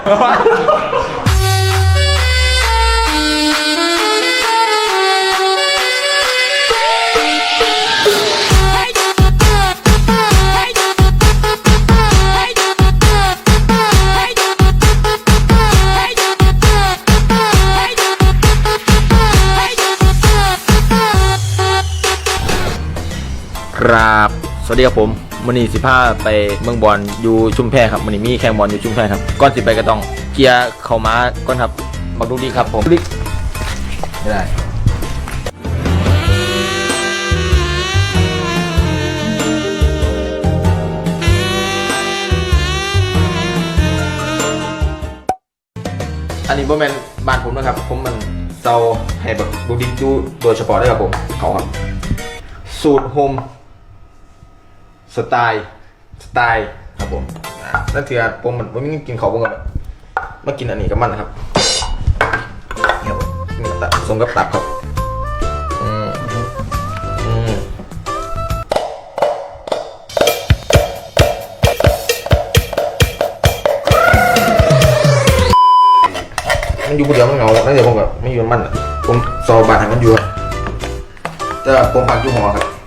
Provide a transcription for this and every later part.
ครับ สวัสดีครับผม มันนี้สิพาไปเมืองบอลอยู่ชุมแพครับมันนี้มีแข่งบอลอยู่ชุมแพครับก่อนสิไปก็ต้องเกียร์เข้ามาก่อนครับบักดูดีครับผมลิกไม่ได้อันนี้บ่แมนบ้านผมนะครับ ผมมันเซาให้แบบดูดิดูโดยเฉพาะได้ครับผมเขาครับสูตรโฮม สไตล์สไตล์ครับผมนั่นคือผมมันผมไม่กินเขาวผมกับมากินอันนี้กับมันนะครับเนี่ยผมกินกับตับสมกับตับครับอืมอืมมันอยู่คนเดียวมันเหงานั่นเดี๋ยวผมแบบไม่อยู่กับมันอะผมซอบานให้มันอยู่อะแต่ผมพักอยู่หอครับ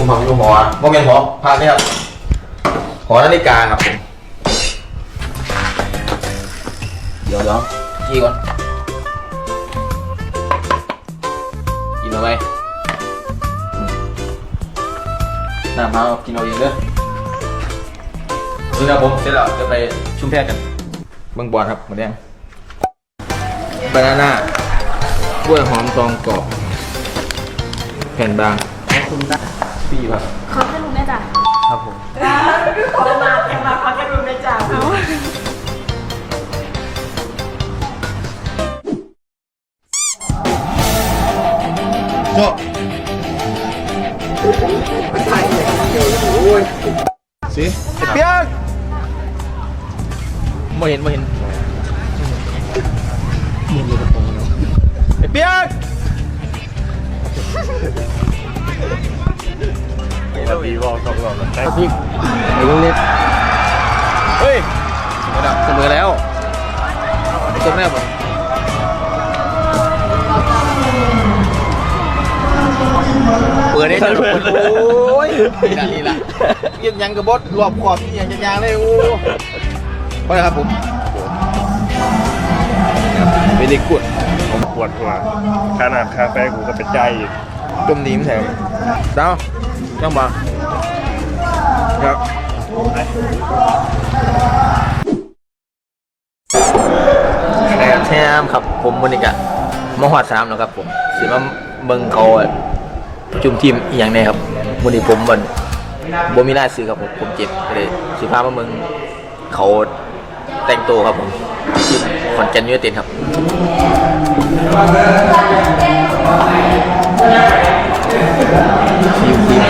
ผมพักอยู่หอโมเมนหอพักนี่ครับ หอนาฬิกาครับผม เดี๋ยวเดี๋ยวจี้ก่อนกินเอาไหมน้ำมาเอากินเอาเองเด้อนี่นะผมเสร็จแล้วจะไปชุมแพรกันเบิ่งบอลครับหมาแดงบานาน่ากล้วยหอมซองกรอบแผ่นบางขอบคุณนะ ครับขอให้ลุงได้จ้ะครับผมขอมาแกมาขอแกดูในจ่าเอาสิเปียกไม่เห็นไม่เห็น ราดีบอกสองรอบแล้วแต่พี่ไอ้ลูกเล็กเฮ้ยระดับเสมอแล้วจบแน่ผมเปิดได้เลยโอ้ยนี่ละยังยังกับบดรอบขอบนี่ยังยังเลยโอ้พอแล้วครับผมไปเด็กกวดผมปวดหัวขนาดคาเฟ่กูก็เป็นใจอีกจมดีมแถวดาวยังบ่ ครับแทมครับผมวันนี้กะมาหอดสามแล้วครับผมสิมาเบิ่งเขาประชุมทีมอีกอย่างแน่ครับวันนี้ผมมันบ่มีรายซื้อครับผมผมเจ็บเลยสิพามาเบิ่งเขาแต่งตัวครับผมขอนแก่นยูไนเต็ดครับทีมทีม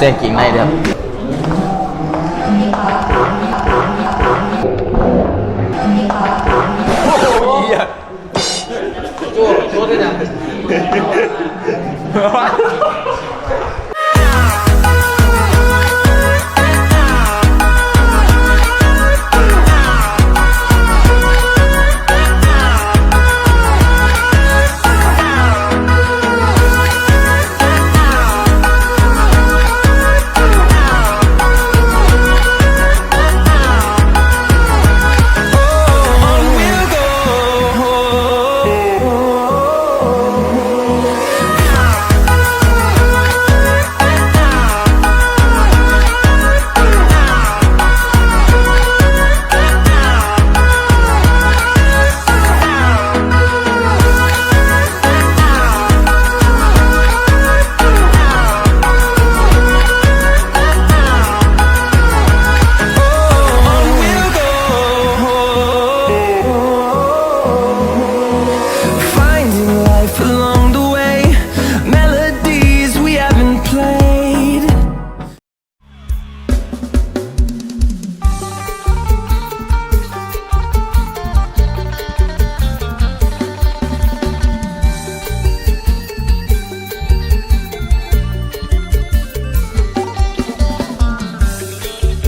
มันบ่แซงกิ่งในเด้อครับโจ้โจ้ได้ยัง